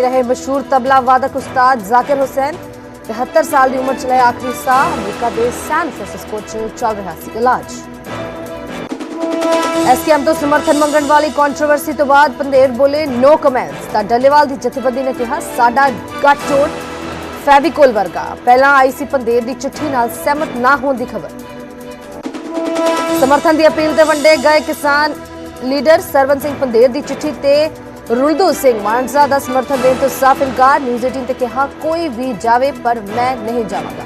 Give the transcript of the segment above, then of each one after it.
ਨਹੀਂ ਰਹੇ ਮਸ਼ਹੂਰ ਤਬਲਾ ਵਾਦਕ ਉਸਤਾਦ ਜ਼ਾਕਿਰ ਹੁਸੈਨ 73 ਸਾਲ ਦੀ ਉਮਰ ਚ ਲਏ ਆਖਰੀ ਸਾਹ ਅਮਰੀਕਾ ਦੇ ਸੈਨ ਫ੍ਰਾਂਸਿਸਕੋ ਚ ਚੱਲ ਰਿਹਾ ਸੀ ਇਲਾਜ। ਐਸਕੇਐਮ ਤੋਂ ਸਮਰਥਨ ਮੰਗਣ ਵਾਲੀ ਕੰਟਰੋਵਰਸੀ ਤੋਂ ਬਾਅਦ ਪੰਦੇਰ ਬੋਲੇ ਨੋ ਕਮੈਂਟਸ ਤਾਂ ਡੱਲੇਵਾਲ ਦੀ ਜਥੇਬੰਦੀ ਨੇ ਕਿਹਾ, ਸਾਡਾ ਗੱਠਜੋੜ ਫੈਵੀਕੋਲ ਵਰਗਾ। ਪਹਿਲਾਂ ਆਈ ਸੀ ਪੰਦੇਰ ਦੀ ਚਿੱਠੀ ਨਾਲ ਸਹਿਮਤ ਨਾ ਹੋਣ ਦੀ ਖਬਰ। ਸਮਰਥਨ ਦੀ ਅਪੀਲ ਤੇ ਵੰਡੇ ਗਏ ਕਿਸਾਨ ਲੀਡਰ ਸਰਵਨ ਸਿੰਘ ਪੰਦੇਰ ਦੀ ਚਿੱਠੀ ਤੇ ਰੁਲਦੂ ਸਿੰਘ ਮਾਨਸਾ ਦਾ ਸਮਰਥਨ ਦੇਣ ਤੋਂ ਸਾਫ਼ ਇਨਕਾਰ ਨਿਊਜ਼ 18 ਤੇ ਕਿਹਾ, ਕੋਈ ਵੀ ਜਾਵੇ, ਪਰ ਮੈਂ ਨਹੀਂ ਜਾਵਾਂਗਾ।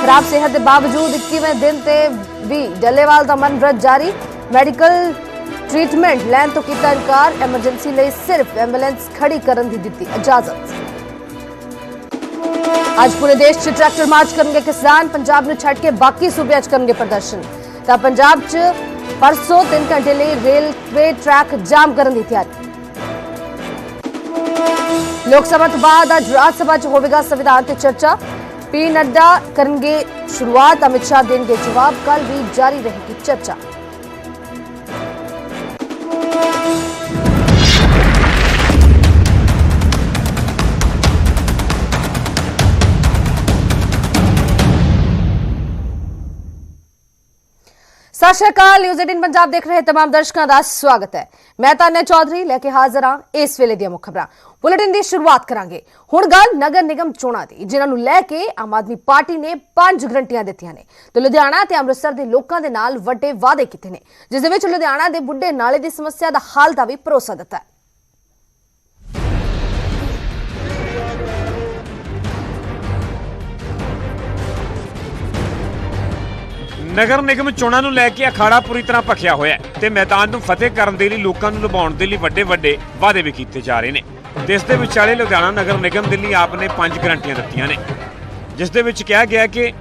ਖਰਾਬ ਸਿਹਤ ਦੇ ਬਾਵਜੂਦ 21ਵੇਂ ਦਿਨ ਤੇ ਵੀ ਡੱਲੇਵਾਲ ਦਾ ਮਨ ਵਰਤ ਜਾਰੀ। ਮੈਡੀਕਲ ਟ੍ਰੀਟਮੈਂਟ ਲੈਣ ਤੋਂ ਕੀਤਾ ਇਨਕਾਰ, ਐਮਰਜੈਂਸੀ ਲਈ ਸਿਰਫ ਐਂਬੂਲੈਂਸ ਖੜੀ ਕਰਨ ਦੀ ਦਿੱਤੀ ਇਜਾਜ਼ਤ। ਅੱਜ ਪੂਰੇ ਦੇਸ਼ 'ਚ ਟਰੈਕਟਰ ਮਾਰਚ ਕਰਨਗੇ ਕਿਸਾਨ, ਪੰਜਾਬ ਨੂੰ ਛੱਡ ਕੇ ਬਾਕੀ ਸੂਬਿਆਂ 'ਚ ਕਰਨਗੇ ਪ੍ਰਦਰਸ਼ਨ। ਤਾਂ ਪੰਜਾਬ 'ਚ ਪਰਸੋਂ 3 ਘੰਟੇ ਲਈ ਰੇਲਵੇ ਟਰੈਕ ਜਾਮ ਕਰਨ ਦੀ ਤਿਆਰੀ। ਲੋਕ ਸਭਾ ਤੋਂ ਬਾਅਦ ਅੱਜ ਰਾਜ ਸਭਾ 'ਚ ਹੋਵੇਗਾ ਸੰਵਿਧਾਨ ਤੇ ਚਰਚਾ। ਪੀ ਨੱਡਾ ਕਰਨਗੇ ਸ਼ੁਰੂਆਤ, ਅਮਿਤ ਸ਼ਾਹ ਦੇਣਗੇ ਜਵਾਬ। ਕੱਲ ਵੀ ਜਾਰੀ ਰਹੇਗੀ ਚਰਚਾ। ਸਤਿ ਸ਼੍ਰੀ ਅਕਾਲ ਨਿਊਜ਼ 18 ਪੰਜਾਬ ਦੇਖ ਰਹੇ ਤਮਾਮ ਦਰਸ਼ਕਾਂ ਦਾ ਸਵਾਗਤ ਹੈ। ਮੈਂ ਤਾਨਿਆ ਚੌਧਰੀ, ਲੈ ਕੇ ਹਾਜ਼ਰ ਹਾਂ ਇਸ ਵੇਲੇ ਦੀਆਂ ਮੁੱਖ ਖਬਰਾਂ। ਬੁਲੇਟਿਨ ਦੀ ਸ਼ੁਰੂਆਤ ਕਰਾਂਗੇ। ਹੁਣ ਗੱਲ ਨਗਰ ਨਿਗਮ ਚੋਣਾਂ ਦੀ, ਜਿਨ੍ਹਾਂ ਨੂੰ ਲੈ ਕੇ ਆਮ ਆਦਮੀ ਪਾਰਟੀ ਨੇ ਪੰਜ ਗਰੰਟੀਆਂ ਦਿੱਤੀਆਂ ਨੇ। ਤੇ ਲੁਧਿਆਣਾ ਤੇ ਅੰਮ੍ਰਿਤਸਰ ਦੇ ਲੋਕਾਂ ਦੇ ਨਾਲ ਵੱਡੇ ਵਾਅਦੇ ਕੀਤੇ ਨੇ, ਜਿਸ ਦੇ ਵਿੱਚ ਲੁਧਿਆਣਾ ਦੇ ਬੁੱਢੇ ਨਾਲੇ ਦੀ ਸਮੱਸਿਆ ਦਾ ਹੱਲ ਦਾ ਵੀ ਭਰੋਸਾ ਦਿੱਤਾ ਹੈ। ਨਗਰ ਨਿਗਮ ਚੋਣਾਂ ਨੂੰ ਲੈ ਕੇ ਅਖਾੜਾ ਪੂਰੀ ਤਰ੍ਹਾਂ ਭਖਿਆ ਹੋਇਆ ਹੈ ਤੇ ਮੈਦਾਨ ਨੂੰ ਫਤਿਹ ਕਰਨ ਦੇ ਲਈ ਲੋਕਾਂ ਨੂੰ ਲੁਭਾਉਣ ਦੇ ਲਈ ਵੱਡੇ ਵੱਡੇ ਵਾਅਦੇ ਵੀ ਕੀਤੇ ਜਾ ਰਹੇ ਨੇ। ਇਸ ਦੇ ਵਿਚਾਲੇ ਲੁਧਿਆਣਾ ਨਗਰ ਨਿਗਮ ਦੇ ਲਈ ਆਪ ਨੇ ਪੰਜ ਗਰੰਟੀਆਂ ਦਿੱਤੀਆਂ ਨੇ, ਜਿਸ ਦੇ ਵਿੱਚ ਕਿਹਾ ਗਿਆ ਕਿ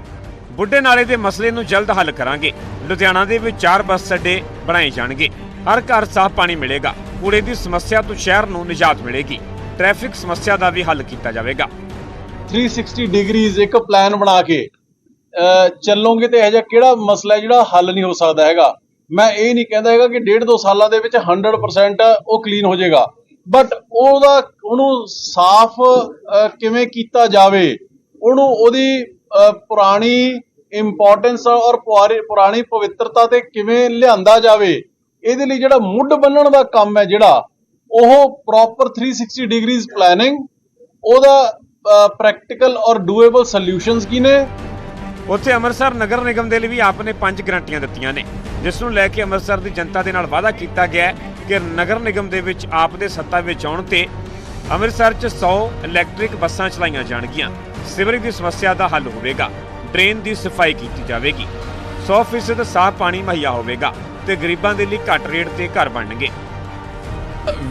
ਬੁੱਢੇ ਨਾਲੇ ਦੇ ਮਸਲੇ ਨੂੰ ਜਲਦ ਹੱਲ ਕਰਾਂਗੇ। ਲੁਧਿਆਣਾ ਦੇ ਵਿੱਚ ਚਾਰ ਬੱਸ ਅੱਡੇ ਬਣਾਏ ਜਾਣਗੇ। ਹਰ ਘਰ ਸਾਫ਼ ਪਾਣੀ ਮਿਲੇਗਾ। ਕੂੜੇ ਦੀ ਸਮੱਸਿਆ ਤੋਂ ਸ਼ਹਿਰ ਨੂੰ ਨਿਜਾਤ ਮਿਲੇਗੀ। ਟ੍ਰੈਫਿਕ ਸਮੱਸਿਆ ਦਾ ਵੀ ਹੱਲ ਕੀਤਾ ਜਾਵੇਗਾ। 360 ਡਿਗਰੀਜ਼ ਇੱਕ ਪਲਾਨ ਬਣਾ ਕੇ ਚੱਲੋਗੇ ਤੇ ਇਹ ਜਿਹਾ ਕਿਹੜਾ ਮਸਲਾ ਜਿਹੜਾ ਹੱਲ ਨਹੀਂ ਹੋ ਸਕਦਾ ਹੈਗਾ? ਮੈਂ ਇਹ ਨਹੀਂ ਕਹਿੰਦਾ ਹੈਗਾ ਕਿ ਡੇਢ ਦੋ ਸਾਲਾਂ ਦੇ ਵਿੱਚ 100% ਉਹ ਕਲੀਨ ਹੋ ਜਾਏਗਾ। ਬਟ ਉਹਦਾ, ਉਹਨੂੰ ਸਾਫ਼ ਕਿਵੇਂ ਕੀਤਾ ਜਾਵੇ? ਉਹਨੂੰ ਉਹਦੀ ਪੁਰਾਣੀ ਇੰਪੋਰਟੈਂਸ ਔਰ ਪੁਆਰੀ- ਪੁਰਾਣੀ ਪਵਿੱਤਰਤਾ ਤੇ ਕਿਵੇਂ ਲਿਆਂਦਾ ਜਾਵੇ? ਇਹਦੇ ਲਈ ਜਿਹੜਾ ਮੁੱਢ ਬੰਨਣ ਦਾ ਕੰਮ ਹੈ ਜਿਹੜਾ, ਉਹ ਪ੍ਰੋਪਰ 360 ਡਿਗਰੀਜ਼ ਪਲੈਨਿੰਗ ਉਹਦਾ ਪ੍ਰੈਕਟੀਕਲ ਔਰ ਡੂਏਬਲ ਸੋਲੂਸ਼ਨਸ ਕੀ ਨੇ? ਉੱਥੇ ਅੰਮ੍ਰਿਤਸਰ ਨਗਰ ਨਿਗਮ ਦੇ ਲਈ ਵੀ ਆਪ ਨੇ ਪੰਜ ਗਰੰਟੀਆਂ ਦਿੱਤੀਆਂ ਨੇ, ਜਿਸ ਨੂੰ ਲੈ ਕੇ ਅੰਮ੍ਰਿਤਸਰ ਦੀ ਜਨਤਾ ਦੇ ਨਾਲ ਵਾਅਦਾ ਕੀਤਾ ਗਿਆ ਕਿ ਨਗਰ ਨਿਗਮ ਦੇ ਵਿੱਚ ਆਪ ਦੇ ਸੱਤਾ ਵਿੱਚ ਆਉਣ ਤੇ ਅੰਮ੍ਰਿਤਸਰ 'ਚ 100 ਇਲੈਕਟ੍ਰਿਕ ਬੱਸਾਂ ਚਲਾਈਆਂ ਜਾਣਗੀਆਂ। ਸਿਵਰੇਜ ਦੀ ਸਮੱਸਿਆ ਦਾ ਹੱਲ ਹੋਵੇਗਾ, ਡਰੇਨ ਦੀ ਸਫ਼ਾਈ ਕੀਤੀ ਜਾਵੇਗੀ 100% ਸਾਫ਼ ਪਾਣੀ ਮੁਹੱਈਆ ਹੋਵੇਗਾ ਤੇ ਗਰੀਬਾਂ ਦੇ ਲਈ ਘੱਟ ਰੇਟ ਤੇ ਘਰ ਬਣਨਗੇ।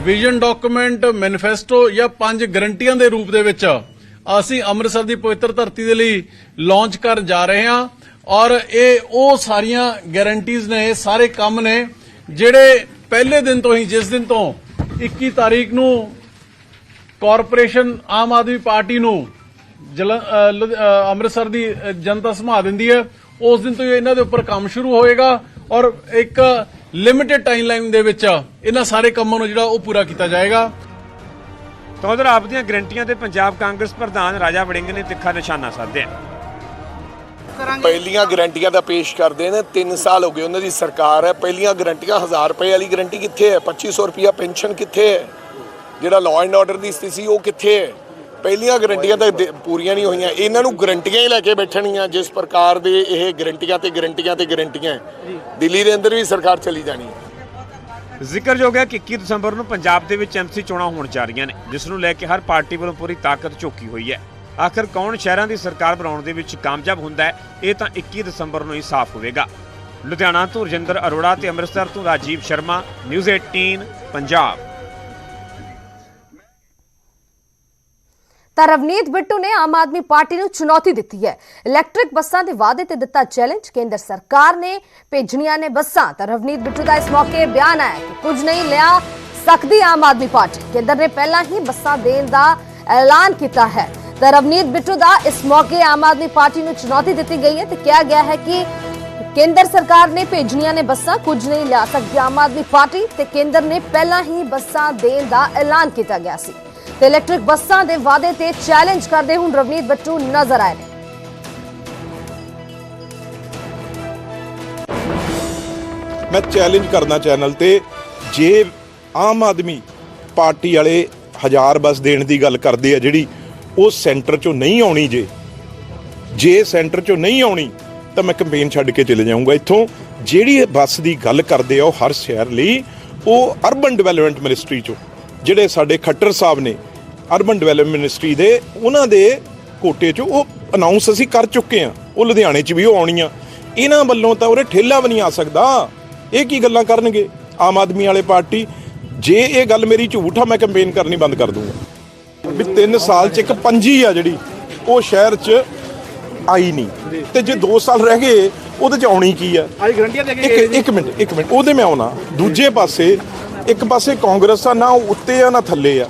ਵਿਜ਼ਨ ਡਾਕੂਮੈਂਟ ਮੈਨੀਫੈਸਟੋ ਜਾਂ ਪੰਜ ਗਰੰਟੀਆਂ ਦੇ ਰੂਪ ਦੇ ਵਿੱਚ ਅਸੀਂ ਅੰਮ੍ਰਿਤਸਰ ਦੀ ਪਵਿੱਤਰ ਧਰਤੀ ਦੇ ਲਈ ਲਾਂਚ ਕਰਨ ਜਾ ਰਹੇ ਹਾਂ ਔਰ ਇਹ ਉਹ ਸਾਰੀਆਂ ਗਾਰੰਟੀਆਂ ਨੇ ਸਾਰੇ ਕੰਮ ਨੇ ਜਿਹੜੇ ਪਹਿਲੇ ਦਿਨ ਤੋਂ ਹੀ, ਜਿਸ ਦਿਨ ਤੋਂ 21 ਤਾਰੀਖ ਨੂੰ ਕਾਰਪੋਰੇਸ਼ਨ ਆਮ ਆਦਮੀ ਪਾਰਟੀ ਨੂੰ ਜਲੰ- ਅੰਮ੍ਰਿਤਸਰ ਦੀ ਜਨਤਾ ਸਮਾ ਦਿੰਦੀ ਹੈ। ਉਸ ਦਿਨ ਤੋਂ ਹੀ ਇਹਨਾਂ ਦੇ ਉੱਪਰ ਕੰਮ ਸ਼ੁਰੂ ਹੋਏਗਾ ਔਰ ਇੱਕ ਲਿਮਿਟਿਡ ਟਾਈਮ ਲਾਈਨ ਦੇ ਵਿੱਚ ਇਹਨਾਂ ਸਾਰੇ ਕੰਮਾਂ ਨੂੰ ਜਿਹੜਾ ਉਹ ਪੂਰਾ ਕੀਤਾ ਜਾਏਗਾ। ਉਧਰ ਆਪ ਦੀਆਂ ਗਰੰਟੀਆਂ ਤੇ ਪੰਜਾਬ ਕਾਂਗਰਸ ਪ੍ਰਧਾਨ ਰਾਜਾ ਵੜਿੰਗ ਨੇ ਤਿੱਖਾ ਨਿਸ਼ਾਨਾ ਸਾਧਿਆ। ਪਹਿਲੀਆਂ ਗਰੰਟੀਆਂ ਦਾ ਪੇਸ਼ ਕਰਦੇ ਨੇ 3 ਸਾਲ ਹੋ ਗਏ ਉਹਨਾਂ ਦੀ ਸਰਕਾਰ ਹੈ। ਪਹਿਲੀਆਂ ਗਰੰਟੀਆਂ 1000 ਰੁਪਏ ਵਾਲੀ ਗਰੰਟੀ ਕਿੱਥੇ ਹੈ? 2500 ਰੁਪਿਆ ਪੈਨਸ਼ਨ ਕਿੱਥੇ ਹੈ? ਜਿਹੜਾ ਲਾਅ ਐਂਡ ਆਰਡਰ ਦੀ ਸਥਿਤੀ ਸੀ ਉਹ ਕਿੱਥੇ ਹੈ? ਪਹਿਲੀਆਂ ਗਰੰਟੀਆਂ ਤਾਂ ਪੂਰੀਆਂ ਨਹੀਂ ਹੋਈਆਂ। ਇਹਨਾਂ ਨੂੰ ਗਰੰਟੀਆਂ ਹੀ ਲੈ ਕੇ ਬੈਠਣੀਆਂ ਜਿਸ ਪ੍ਰਕਾਰ ਦੇ ਇਹ ਗਰੰਟੀਆਂ ਤੇ ਗਰੰਟੀਆਂ ਤੇ ਗਰੰਟੀਆਂ ਹੈ। ਦਿੱਲੀ ਦੇ ਅੰਦਰ ਵੀ ਸਰਕਾਰ ਚਲੀ ਜਾਣੀ ਹੈ। ਜ਼ਿਕਰਯੋਗ ਹੈ ਕਿ 21 ਦਸੰਬਰ ਨੂੰ ਪੰਜਾਬ ਦੇ ਵਿੱਚ ਐਮਸੀ ਚੋਣਾਂ ਹੋਣ ਜਾ ਰਹੀਆਂ ਨੇ, ਜਿਸ ਨੂੰ ਲੈ ਕੇ ਹਰ ਪਾਰਟੀ ਵੱਲੋਂ ਪੂਰੀ ਤਾਕਤ ਝੋਕੀ ਹੋਈ ਹੈ। ਆਖਰ ਕੌਣ ਸ਼ਹਿਰਾਂ ਦੀ ਸਰਕਾਰ ਬਣਾਉਣ ਦੇ ਵਿੱਚ ਕਾਮਯਾਬ ਹੁੰਦਾ ਹੈ, ਇਹ ਤਾਂ 21 ਦਸੰਬਰ ਨੂੰ ਹੀ ਸਾਫ਼ ਹੋਵੇਗਾ। ਲੁਧਿਆਣਾ ਤੋਂ ਰਜਿੰਦਰ ਅਰੋੜਾ ਤੇ ਅੰਮ੍ਰਿਤਸਰ ਤੋਂ ਰਾਜੀਵ ਸ਼ਰਮਾ, ਨਿਊਜ਼ 18 ਪੰਜਾਬ। ਤਾਂ ਰਵਨੀਤ ਬਿੱਟੂ ਨੇ ਆਮ ਆਦਮੀ ਪਾਰਟੀ ਨੂੰ ਚੁਣੌਤੀ ਦਿੱਤੀ ਹੈ। ਇਲੈਕਟ੍ਰਿਕ ਬੱਸਾਂ ਦੇ ਵਾਅਦੇ ਤੇ ਦਿੱਤਾ ਚੈਲੰਜ, ਕੇਂਦਰ ਸਰਕਾਰ ਨੇ ਭੇਜਣੀਆਂ ਨੇ ਬੱਸਾਂ। ਤਾਂ ਰਵਨੀਤ ਬਿੱਟੂ ਦਾ ਇਸ ਮੌਕੇ ਬਿਆਨ ਆਇਆ ਕਿ ਕੁਝ ਨਹੀਂ ਲਿਆ ਸਕਦੀ ਆਮ ਆਦਮੀ ਪਾਰਟੀ। ਕੇਂਦਰ ਨੇ ਪਹਿਲਾਂ ਹੀ ਬੱਸਾਂ ਦੇਣ ਦਾ ਐਲਾਨ ਕੀਤਾ ਹੈ। ਤਾਂ ਰਵਨੀਤ ਬਿੱਟੂ ਦਾ ਇਸ ਮੌਕੇ ਆਮ ਆਦਮੀ ਪਾਰਟੀ ਨੂੰ ਚੁਣੌਤੀ ਦਿੱਤੀ ਗਈ ਹੈ ਤੇ ਕਿਹਾ ਗਿਆ ਹੈ ਕਿ ਕੇਂਦਰ ਸਰਕਾਰ ਨੇ ਭੇਜਣੀਆਂ ਨੇ ਬੱਸਾਂ, ਕੁਝ ਨਹੀਂ ਲਿਆ ਸਕਦੀ ਆਮ ਆਦਮੀ ਪਾਰਟੀ ਤੇ ਕੇਂਦਰ ਨੇ ਪਹਿਲਾਂ ਹੀ ਬੱਸਾਂ ਦੇਣ ਦਾ ਐਲਾਨ ਕੀਤਾ ਗਿਆ ਸੀ। ਤੇ ਇਲੈਕਟ੍ਰਿਕ ਬੱਸਾਂ ਦੇ ਵਾਅਦੇ ਤੇ ਚੈਲੰਜ ਕਰਦੇ ਹੁਣ ਰਵਨੀਤ ਬੱਟੂ ਨਜ਼ਰ ਆਏ ਨੇ। ਮੈਂ ਚੈਲੰਜ ਕਰਦਾ ਚੈਨਲ ਤੇ, ਜੇ ਆਮ ਆਦਮੀ ਪਾਰਟੀ ਵਾਲੇ ਹਜ਼ਾਰ ਬੱਸ ਦੇਣ ਦੀ ਗੱਲ ਕਰਦੇ ਆ ਜਿਹੜੀ ਉਹ ਸੈਂਟਰ ਚੋਂ ਨਹੀਂ ਆਉਣੀ ਜੇ ਜੇ ਸੈਂਟਰ ਚੋਂ ਨਹੀਂ ਆਉਣੀ, ਤਾਂ ਮੈਂ ਕੈਂਪੇਨ ਛੱਡ ਕੇ ਚਲੇ ਜਾਊਂਗਾ। ਇੱਥੋਂ ਜਿਹੜੀ ਬੱਸ ਦੀ ਗੱਲ ਕਰਦੇ ਆ ਉਹ ਹਰ ਸ਼ਹਿਰ ਲਈ, ਉਹ ਅਰਬਨ ਡਿਵੈਲਪਮੈਂਟ ਮਿਨਿਸਟਰੀ ਚੋਂ, ਜਿਹੜੇ ਸਾਡੇ ਖੱਟਰ ਸਾਹਿਬ ਨੇ ਅਰਬਨ ਡਿਵੈਲਪਮੈਂਟ ਮਿਨਿਸਟਰੀ ਦੇ ਉਹਨਾਂ ਦੇ ਕੋਟੇ ਚੋਂ ਉਹ ਅਨਾਉਂਸ ਅਸੀਂ ਕਰ ਚੁੱਕੇ ਆ ਉਹ ਲੁਧਿਆਣੇ 'ਚ ਵੀ ਉਹ ਆਉਣੀਆਂ ਇਹਨਾਂ ਵੱਲੋਂ ਤਾਂ ਉਹਰੇ ਠੇਲਾ ਵੀ ਨਹੀਂ ਆ ਸਕਦਾ। ਇਹ ਕੀ ਗੱਲਾਂ ਕਰਨਗੇ? ਆਮ ਆਦਮੀ ਵਾਲੇ ਪਾਰਟੀ ਜੇ ਇਹ ਗੱਲ ਮੇਰੀ ਝੂਠ ਆ ਮੈਂ ਕੈਂਪੇਨ ਕਰਨੀ ਬੰਦ ਕਰ ਦੂੰਗਾ। ਵੀ 3 ਸਾਲ 'ਚ ਇੱਕ ਪੰਜੀ ਆ ਜਿਹੜੀ ਉਹ ਸ਼ਹਿਰ 'ਚ ਆਈ ਨਹੀਂ। ਤੇ ਜੇ 2 ਸਾਲ ਰਹਿ ਗਏ ਉਹਦੇ 'ਚ ਆਉਣੀ ਕੀ ਆ? ਅੱਜ ਗਰੰਟੀਆਂ ਦੇ ਕੇ ਇੱਕ ਇੱਕ ਮਿੰਟ ਇੱਕ ਮਿੰਟ। ਉਹਦੇ ਮੈਂ ਆਉਣਾ। ਦੂਜੇ ਪਾਸੇ ਇੱਕ ਪਾਸੇ ਕਾਂਗਰਸ ਆ ਨਾ ਉੱਤੇ ਆ ਨਾ ਥੱਲੇ ਆ।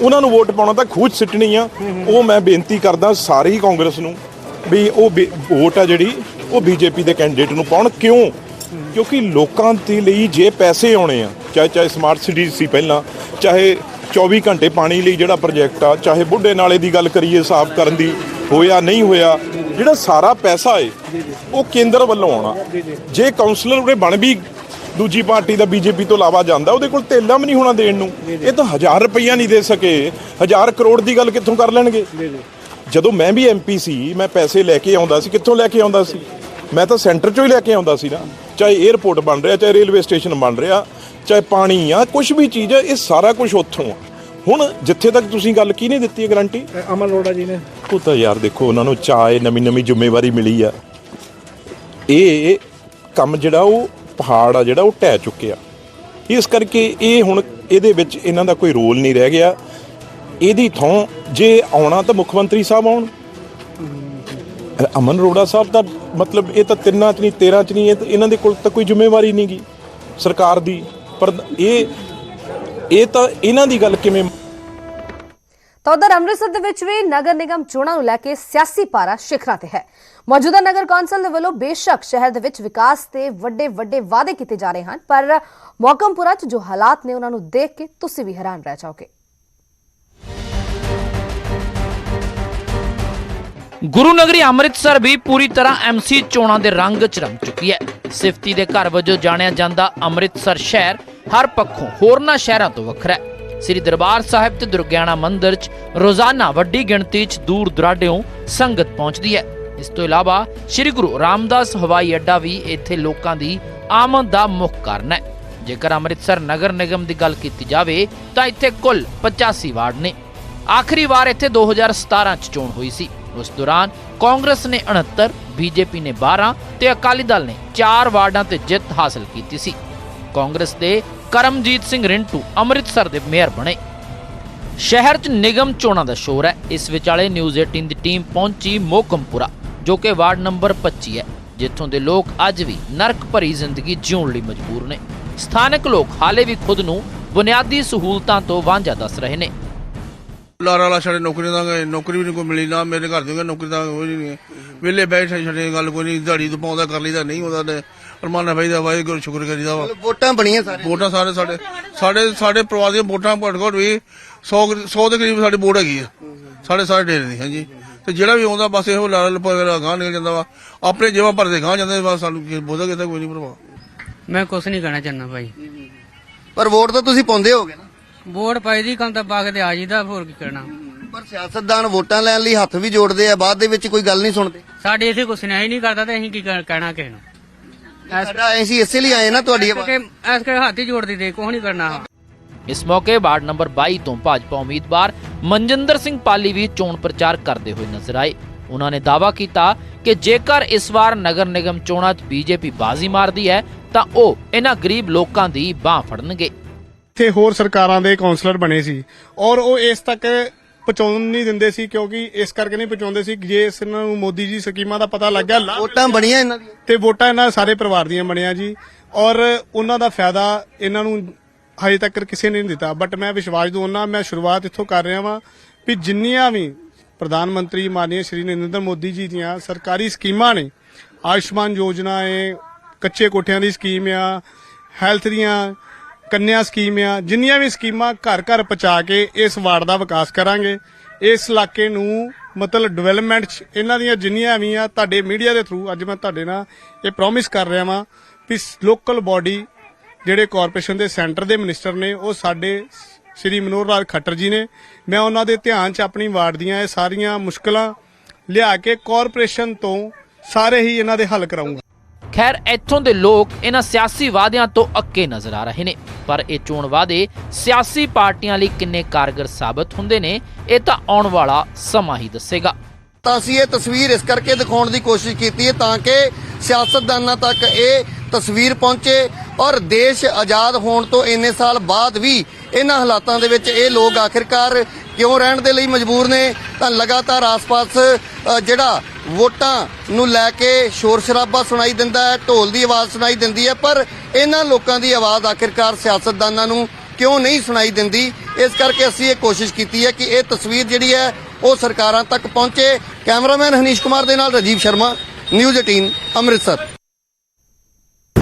ਉਹਨਾਂ ਨੂੰ ਵੋਟ ਪਾਉਣਾ ਤਾਂ ਖੂਚ ਸਿੱਟਣੀ ਆ। ਉਹ ਮੈਂ ਬੇਨਤੀ ਕਰਦਾ ਸਾਰੇ ਕਾਂਗਰਸ ਨੂੰ ਵੀ ਉਹ ਵੋਟ ਆ ਜਿਹੜੀ ਉਹ ਬੀਜੇਪੀ ਦੇ ਕੈਂਡੀਡੇਟ ਨੂੰ ਪਾਉਣ। ਕਿਉਂ? ਕਿਉਂਕਿ ਲੋਕਾਂ ਦੇ ਲਈ ਜੇ ਪੈਸੇ ਆਉਣੇ ਆ ਚਾਹੇ ਚਾਹੇ ਸਮਾਰਟ ਸਿਟੀ ਸੀ ਪਹਿਲਾਂ ਚਾਹੇ 24 ਘੰਟੇ ਪਾਣੀ ਲਈ ਜਿਹੜਾ ਪ੍ਰੋਜੈਕਟ ਆ ਚਾਹੇ ਬੁੱਢੇ ਨਾਲੇ ਦੀ ਗੱਲ ਕਰੀਏ ਸਾਫ਼ ਕਰਨ ਦੀ ਹੋਇਆ ਨਹੀਂ ਹੋਇਆ ਜਿਹੜਾ ਸਾਰਾ ਪੈਸਾ ਏ ਉਹ ਕੇਂਦਰ ਵੱਲੋਂ ਆਉਣਾ। ਜੇ ਕਾਉਂਸਲਰ ਉਰੇ ਬਣ ਵੀ ਦੂਜੀ ਪਾਰਟੀ ਦਾ ਬੀਜੇਪੀ ਤੋਂ ਇਲਾਵਾ ਜਾਂਦਾ ਉਹਦੇ ਕੋਲ ਤੇਲਾ ਵੀ ਨਹੀਂ ਹੋਣਾ ਦੇਣ ਨੂੰ। ਇਹ ਤਾਂ 1000 ਰੁਪਈਆ ਨਹੀਂ ਦੇ ਸਕੇ। 1000 ਕਰੋੜ ਦੀ ਗੱਲ ਕਿੱਥੋਂ ਕਰ ਲੈਣਗੇ? ਜਦੋਂ ਮੈਂ ਵੀ ਐਮਪੀ ਸੀ ਮੈਂ ਪੈਸੇ ਲੈ ਕੇ ਆਉਂਦਾ ਸੀ। ਕਿੱਥੋਂ ਲੈ ਕੇ ਆਉਂਦਾ ਸੀ? ਮੈਂ ਤਾਂ ਸੈਂਟਰ ਚੋਂ ਹੀ ਲੈ ਕੇ ਆਉਂਦਾ ਸੀ ਨਾ। ਚਾਹੇ 에어ਪੋਰਟ ਬਣ ਰਿਹਾ ਚਾਹੇ ਰੇਲਵੇ ਸਟੇਸ਼ਨ ਬਣ ਰਿਹਾ ਚਾਹੇ ਪਾਣੀ ਆ ਕੁਝ ਵੀ ਚੀਜ਼ ਆ ਇਹ ਸਾਰਾ ਕੁਝ ਉੱਥੋਂ ਆ। ਹੁਣ ਜਿੱਥੇ ਤੱਕ ਤੁਸੀਂ ਗੱਲ ਕੀ ਨਹੀਂ ਦਿੱਤੀ ਹੈ ਗਾਰੰਟੀ? ਅਮਨ ਅਰੋੜਾ ਜੀ ਨੇ। ਉਹ ਤਾਂ ਯਾਰ ਦੇਖੋ ਉਹਨਾਂ ਨੂੰ ਚਾਏ ਨਵੀਂ ਨਵੀਂ ਜ਼ਿੰਮੇਵਾਰੀ ਮਿਲੀ ਆ। ਇਹ ਕੰਮ ਜਿਹੜਾ ਉਹ ਪਹਾੜ ਆ ਜਿਹੜਾ ਉਹ ਢਹਿ ਚੁੱਕਿਆ ਇਸ ਕਰਕੇ ਇਹ ਹੁਣ ਇਹਦੇ ਵਿੱਚ ਇਹਨਾਂ ਦਾ ਕੋਈ ਰੋਲ ਨਹੀਂ ਰਹਿ ਗਿਆ। ਇਹਦੀ ਥਾਂ ਜੇ ਆਉਣਾ ਤਾਂ ਮੁੱਖ ਮੰਤਰੀ ਸਾਹਿਬ ਆਉਣ। ਅਮਨ ਅਰੋੜਾ ਸਾਹਿਬ ਦਾ ਮਤਲਬ ਇਹ ਤਾਂ ਤਿੰਨਾਂ ਚ ਨਹੀਂ 13 ਚ ਨਹੀਂ, ਇਹ ਤਾਂ- ਇਹਨਾਂ ਦੇ ਕੋਲ ਤਾਂ ਕੋਈ ਜ਼ਿੰਮੇਵਾਰੀ ਨਹੀਂ ਗੀ। ਸਰਕਾਰ ਦੀ, ਪਰ ਇਹ ਇਹ ਤਾਂ ਇਹਨਾਂ ਦੀ ਗੱਲ ਕਿਵੇਂ ਤਾਂ ਉਧਰ ਅੰਮ੍ਰਿਤਸਰ ਦੇ ਵਿੱਚ ਵੀ ਨਗਰ ਨਿਗਮ ਚੋਣਾਂ ਨੂੰ ਲੈ ਕੇ ਸਿਆਸੀ ਪਾਰਾ ਸ਼ਿਖਰਾਂ ਤੇ ਹੈ। ਮੌਜੂਦਾ ਨਗਰ ਕੌਂਸਲ ਦੇ ਵੱਲੋਂ ਬੇਸ਼ੱਕ ਸ਼ਹਿਰ ਦੇ ਵਿੱਚ ਵਿਕਾਸ ਤੇ ਵੱਡੇ ਵੱਡੇ ਵਾਅਦੇ ਕੀਤੇ ਜਾ ਰਹੇ ਹਨ, ਪਰ ਮੌਕਮਪੁਰਾ 'ਚ ਜੋ ਹਾਲਾਤ ਨੇ ਉਹਨਾਂ ਨੂੰ ਦੇਖ ਕੇ ਤੁਸੀਂ ਵੀ ਹੈਰਾਨ ਰਹਿ ਜਾਓਗੇ। ਗੁਰੂ ਨਗਰੀ ਅੰਮ੍ਰਿਤਸਰ ਵੀ ਪੂਰੀ ਤਰ੍ਹਾਂ ਐਮਸੀ ਚੋਣਾਂ ਦੇ ਰੰਗ 'ਚ ਰੰਗ ਚੁੱਕੀ ਹੈ। ਸਿਫਤੀ ਦੇ ਘਰ ਵਜੋਂ ਜਾਣਿਆ ਜਾਂਦਾ ਅੰਮ੍ਰਿਤਸਰ ਸ਼ਹਿਰ ਹਰ ਪੱਖੋਂ ਹੋਰਨਾਂ ਸ਼ਹਿਰਾਂ ਤੋਂ ਵੱਖਰਾ ਹੈ। ਸ੍ਰੀ ਦਰਬਾਰ ਸਾਹਿਬ ਤੇ ਦੁਰਗਿਆਣਾ ਮੰਦਿਰ 'ਚ ਰੋਜ਼ਾਨਾ ਵੱਡੀ ਗਿਣਤੀ 'ਚ ਦੂਰ ਦੁਰਾਡਿਓਂ ਸੰਗਤ ਪਹੁੰਚਦੀ ਹੈ। ਇਸ ਤੋਂ ਇਲਾਵਾ ਸ੍ਰੀ ਗੁਰੂ ਰਾਮਦਾਸ ਹਵਾਈ ਅੱਡਾ ਵੀ ਇੱਥੇ ਲੋਕਾਂ ਦੀ ਆਮਦ ਦਾ ਮੁੱਖ ਕਾਰਨ ਹੈ। ਜੇਕਰ ਅੰਮ੍ਰਿਤਸਰ ਨਗਰ ਨਿਗਮ ਦੀ ਗੱਲ ਕੀਤੀ ਜਾਵੇ, ਤਾਂ ਇੱਥੇ ਕੁੱਲ 85 ਵਾਰਡ ਨੇ। ਆਖਰੀ ਵਾਰ ਇੱਥੇ 2017 ਚ ਚੋਣ ਹੋਈ ਸੀ। ਉਸ ਦੌਰਾਨ ਕਾਂਗਰਸ ਨੇ 69 ਬੀਜੇਪੀ ਨੇ 12 ਤੇ ਅਕਾਲੀ ਦਲ ਨੇ 4 ਵਾਰਡਾਂ ਤੇ ਜਿੱਤ ਹਾਸਲ ਕੀਤੀ ਸੀ। ਕਾਂਗਰਸ ਦੇ ਕਰਮਜੀਤ ਸਿੰਘ ਰਿੰਟੂ ਅੰਮ੍ਰਿਤਸਰ ਦੇ ਮੇਅਰ ਬਣੇ। ਸ਼ਹਿਰ 'ਚ ਨਿਗਮ ਚੋਣਾਂ ਦਾ ਸ਼ੋਰ ਹੈ। ਇਸ ਵਿਚਾਲੇ ਨਿਊਜ਼ 18 ਦੀ ਟੀਮ ਪਹੁੰਚੀ ਮੋਕਮਪੁਰਾ ਜੋ ਕਿ ਵਾਰਡ ਨੰਬਰ 25 ਹੈ, ਜਿੱਥੋਂ ਦੇ ਲੋਕ ਅੱਜ ਵੀ ਨਰਕ ਭਰੀ ਜ਼ਿੰਦਗੀ ਜਿਉਣ ਲਈ ਮਜਬੂਰ ਨੇ। ਸਥਾਨਕ ਲੋਕ ਹਾਲੇ ਵੀ ਖੁਦ ਨੂੰ ਬੁਨਿਆਦੀ ਸਹੂਲਤਾਂ ਤੋਂ ਵਾਂਝਾ ਦੱਸ ਰਹੇ ਨੇ। ਲਾਰਾ ਲਾ ਛੜੇ ਨੌਕਰੀ ਦਾ ਨੌਕਰੀ ਵੀ ਨਹੀਂ ਕੋਈ ਮਿਲੀ, ਨਾ ਮੇਰੇ ਘਰ ਦੇ ਨੌਕਰੀ ਦਾ ਕੋਈ ਨਹੀਂ ਵਿਲੇ ਬੈਠ ਛੜੇ ਗੱਲ ਕੋਈ ਨਹੀਂ ਦਿਹਾੜੀ ਤੋਂ ਪਾਉਂਦਾ, ਕਰ ਲਈਦਾ, ਨਹੀਂ ਉਹਦਾ ਤੇ ਅਰਮਾਨਾ ਭਾਈ ਦਾ ਵਾਹਿਗੁਰੂ ਸ਼ੁਕਰ ਕਰੀਦਾ ਵਾ। ਵੋਟਾਂ ਬਣੀਆਂ ਸਾਰੇ ਵੋਟਾਂ ਸਾਰੇ ਸਾਡੇ ਸਾਡੇ ਸਾਡੇ ਪਰਿਵਾਰ ਦੀਆਂ ਵੋਟਾਂ ਘੱਟ ਘੱਟ ਵੀ 100 100 ਦੇ ਕਰੀਬ ਸਾਡੀ ਵੋਟ ਹੈਗੀ ਆ। ਸਾਡੇ ਸਾਰੇ ਡੇਰੇ ਦੀ ਹਾਂਜੀ। ਤੇ ਜਿਹੜਾ ਵੀ ਆਉਂਦਾ ਬਸ ਇਹੋ ਲਾਰਾ ਲੱਪਾ ਵਗੈਰਾ ਗਾਂ ਨਿਕਲ ਜਾਂਦਾ ਵਾ। ਆਪਣੇ ਜੇਬਾਂ ਭਰਦੇ ਗਾਂ ਜਾਂਦੇ ਬਸ ਸਾਨੂੰ ਕੀ ਬੋਝਾ ਕਿਤਾ ਕੋਈ ਨਹੀਂ ਪ੍ਰਭਾਵ ਮੈਂ ਕੁਛ ਨਹੀਂ ਕਹਿਣਾ ਚਾਹੁੰਦਾ ਭਾਈ। ਪਰ ਵੋਟ ਤਾਂ ਤੁਸੀਂ ਪਾਉਂਦੇ ਹੋਗੇ ਨਾ। ਵੋਟ ਪਾਈ ਦੀ ਕੰਮ ਤਾਂ ਬਾਗ ਤੇ ਆ ਜੀਦਾ ਹੋਰ ਕੀ ਕਰਨਾ। ਪਰ ਸਿਆਸਤਦਾਨ ਵੋਟਾਂ ਲੈਣ ਲਈ ਹੱਥ ਵੀ ਜੋੜਦੇ ਆ ਬਾਅਦ ਦੇ ਵਿੱਚ ਕੋਈ ਗੱਲ ਨਹੀਂ ਸੁਣਦੇ। ਸਾਡੇ ਇਥੇ ਕੁਛ ਨਹੀਂ ਨਹੀਂ ਕਰਦਾ ਤੇ ਅਸੀਂ ਕੀ ਕਹਿ- ਕਹਿਣਾ ਕਿਸੇ ਨੂੰ। ਸਾਡਾ ਅਸੀਂ ਇਸੇ ਲਈ ਆਏ ਨਾ ਤੁਹਾਡੀ ਆਵਾਜ਼ ਕਰਕੇ ਐਸ ਕਰਕੇ ਹੱਥ ਹੀ ਜੋੜ ਦਿੱਤੇ ਕੁਛ ਨਹੀਂ ਕਰਨਾ। ਇਸ ਮੌਕੇ ਵਾਰਡ ਨੰਬਰ 22 ਤੋਂ ਭਾਜਪਾ ਉਮੀਦਵਾਰ ਮਨਜਿੰਦਰ ਸਿੰਘ ਪਾਲੀ ਵੀ ਚੋਣ ਪ੍ਰਚਾਰ ਕਰਦੇ ਹੋਏ ਨਜ਼ਰ ਆਏ। ਉਹਨਾਂ ਨੇ ਦਾਅਵਾ ਕੀਤਾ ਕਿ ਜੇਕਰ ਇਸ ਵਾਰ ਨਗਰ ਨਿਗਮ ਚੋਣਾਂ 'ਚ ਬੀਜੇਪੀ ਬਾਜ਼ੀ ਮਾਰਦੀ ਹੈ ਤਾਂ ਉਹ ਇਹਨਾਂ ਗਰੀਬ ਲੋਕਾਂ ਦੀ ਬਾਹ ਫੜਨਗੇ। ਇੱਥੇ ਹੋਰ ਸਰਕਾਰਾਂ ਦੇ ਕਾਉਂਸਲਰ ਬਣੇ ਸੀ ਔਰ ਉਹ ਇਸ ਤੱਕ ਪਹੁੰਚਾਉਣ ਨਹੀਂ ਦਿੰਦੇ ਸੀ ਕਿਉਂਕਿ ਇਸ ਕਰਕੇ ਨਹੀਂ ਪਹੁੰਚਾਉਂਦੇ ਸੀ ਜੇ ਇਸ ਨੂੰ ਮੋਦੀ ਜੀ ਸਕੀਮਾਂ ਦਾ ਪਤਾ ਲੱਗ ਗਿਆ ਵੋਟਾਂ ਬਣੀਆਂ ਇਹਨਾਂ ਦੀਆਂ। ਤੇ ਵੋਟਾਂ ਇਹਨਾਂ ਸਾਰੇ ਪਰਿਵਾਰ ਦੀਆਂ ਬਣੀਆਂ ਜੀ। ਔਰ ਉਹਨਾਂ ਦਾ ਫਾਇਦਾ ਇਹਨਾਂ ਨੂੰ ਹਜੇ ਤੱਕ ਕਿਸੇ ਨੇ ਨਹੀਂ ਦਿੱਤਾ। ਬਟ ਮੈਂ ਵਿਸ਼ਵਾਸ ਦਵਾਉਣਾ ਮੈਂ ਸ਼ੁਰੂਆਤ ਇੱਥੋਂ ਕਰ ਰਿਹਾ ਵਾਂ ਵੀ ਜਿੰਨੀਆਂ ਵੀ ਪ੍ਰਧਾਨ ਮੰਤਰੀ ਮਾਨनीय ਸ਼੍ਰੀ ਨਰਿੰਦਰ ਮੋਦੀ ਜੀ ਦੀਆਂ ਸਰਕਾਰੀ ਸਕੀਮਾਂ ਨੇ ਆਯੁਸ਼ਮਾਨ ਯੋਜਨਾ ਹੈ ਕੱਚੇ ਕੋਠਿਆਂ ਦੀ ਸਕੀਮ ਆ ਹੈਲਥ ਦੀਆਂ ਕੰਨਿਆ ਸਕੀਮ ਆ ਜਿੰਨੀਆਂ ਵੀ ਸਕੀਮਾਂ ਘਰ ਘਰ ਪਹੁੰਚਾ ਕੇ ਇਸ ਵਾਰਡ ਦਾ ਵਿਕਾਸ ਕਰਾਂਗੇ, ਇਸ ਇਲਾਕੇ ਨੂੰ ਮਤਲਬ ਡਿਵੈਲਪਮੈਂਟ 'ਚ ਇਹਨਾਂ ਦੀਆਂ ਜਿੰਨੀਆਂ ਵੀ ਆ, ਤੁਹਾਡੇ ਮੀਡੀਆ ਦੇ ਥਰੂ ਅੱਜ ਮੈਂ ਤੁਹਾਡੇ ਨਾਲ ਇਹ ਪ੍ਰੋਮਿਸ ਕਰ ਰਿਹਾ ਵਾਂ ਵੀ ਲੋਕਲ ਬਾਡੀ ਜਿਹੜੇ ਕਾਰਪੋਰੇਸ਼ਨ ਦੇ ਸੈਂਟਰ ਦੇ ਮਿਨਿਸਟਰ ਨੇ, ਉਹ ਸਾਡੇ ਸ੍ਰੀ ਮਨੋਹਰ ਲਾਲ ਖੱਟਰ ਜੀ ਨੇ, ਮੈਂ ਉਹਨਾਂ ਦੇ ਧਿਆਨ 'ਚ ਆਪਣੀ ਵਾਰਡ ਦੀਆਂ ਇਹ ਸਾਰੀਆਂ ਮੁਸ਼ਕਲਾਂ ਲਿਆ ਕੇ ਕਾਰਪੋਰੇਸ਼ਨ ਤੋਂ ਸਾਰੇ ਹੀ ਇਹਨਾਂ ਦੇ ਹੱਲ ਕਰਾਉਂਗਾ ਖੈਰ, ਇੱਥੋਂ ਦੇ ਲੋਕ ਇਹਨਾਂ ਸਿਆਸੀ ਵਾਅਦਿਆਂ ਤੋਂ ਅੱਕੇ ਨਜ਼ਰ ਆ ਰਹੇ ਨੇ। ਪਰ ਇਹ ਚੋਣ ਵਾਅਦੇ ਸਿਆਸੀ ਪਾਰਟੀਆਂ ਲਈ ਕਿੰਨੇ ਕਾਰਗਰ ਸਾਬਤ ਹੁੰਦੇ ਨੇ, ਇਹ ਤਾਂ ਆਉਣ ਵਾਲਾ ਸਮਾਂ ਹੀ ਦੱਸੇਗਾ। ਤਾਂ ਅਸੀਂ ਇਹ ਤਸਵੀਰ ਇਸ ਕਰਕੇ ਦਿਖਾਉਣ ਦੀ ਕੋਸ਼ਿਸ਼ ਕੀਤੀ ਹੈ ਤਾਂ ਕਿ ਸਿਆਸਤਦਾਨਾਂ ਤੱਕ ਇਹ ਤਸਵੀਰ ਪਹੁੰਚੇ ਔਰ ਦੇਸ਼ ਆਜ਼ਾਦ ਹੋਣ ਤੋਂ ਇੰਨੇ ਸਾਲ ਬਾਅਦ ਵੀ ਇਹਨਾਂ ਹਾਲਾਤਾਂ ਦੇ ਵਿੱਚ ਇਹ ਲੋਕ ਆਖਿਰਕਾਰ ਕਿਉਂ ਰਹਿਣ ਦੇ ਲਈ ਮਜਬੂਰ ਨੇ? ਤਾਂ ਲਗਾਤਾਰ ਆਸ-ਪਾਸ ਜਿਹੜਾ ਵੋਟਾਂ ਨੂੰ ਲੈ ਕੇ ਸ਼ੋਰ ਸ਼ਰਾਬਾ ਸੁਣਾਈ ਦਿੰਦਾ ਹੈ, ਢੋਲ ਦੀ ਆਵਾਜ਼ ਸੁਣਾਈ ਦਿੰਦੀ ਹੈ, ਪਰ ਇਹਨਾਂ ਲੋਕਾਂ ਦੀ ਆਵਾਜ਼ ਆਖਿਰਕਾਰ ਸਿਆਸਤਦਾਨਾਂ ਨੂੰ ਕਿਉਂ ਨਹੀਂ ਸੁਣਾਈ ਦਿੰਦੀ? ਇਸ ਕਰਕੇ ਅਸੀਂ ਇਹ ਕੋਸ਼ਿਸ਼ ਕੀਤੀ ਹੈ ਕਿ ਇਹ ਤਸਵੀਰ ਜਿਹੜੀ ਹੈ, ਉਹ ਸਰਕਾਰਾਂ ਤੱਕ ਪਹੁੰਚੇ। ਕੈਮਰਾਮੈਨ ਹਨੀਸ਼ ਕੁਮਾਰ ਦੇ ਨਾਲ ਰਾਜੀਵ ਸ਼ਰਮਾ, ਨਿਊਜ਼ 18 ਅੰਮ੍ਰਿਤਸਰ।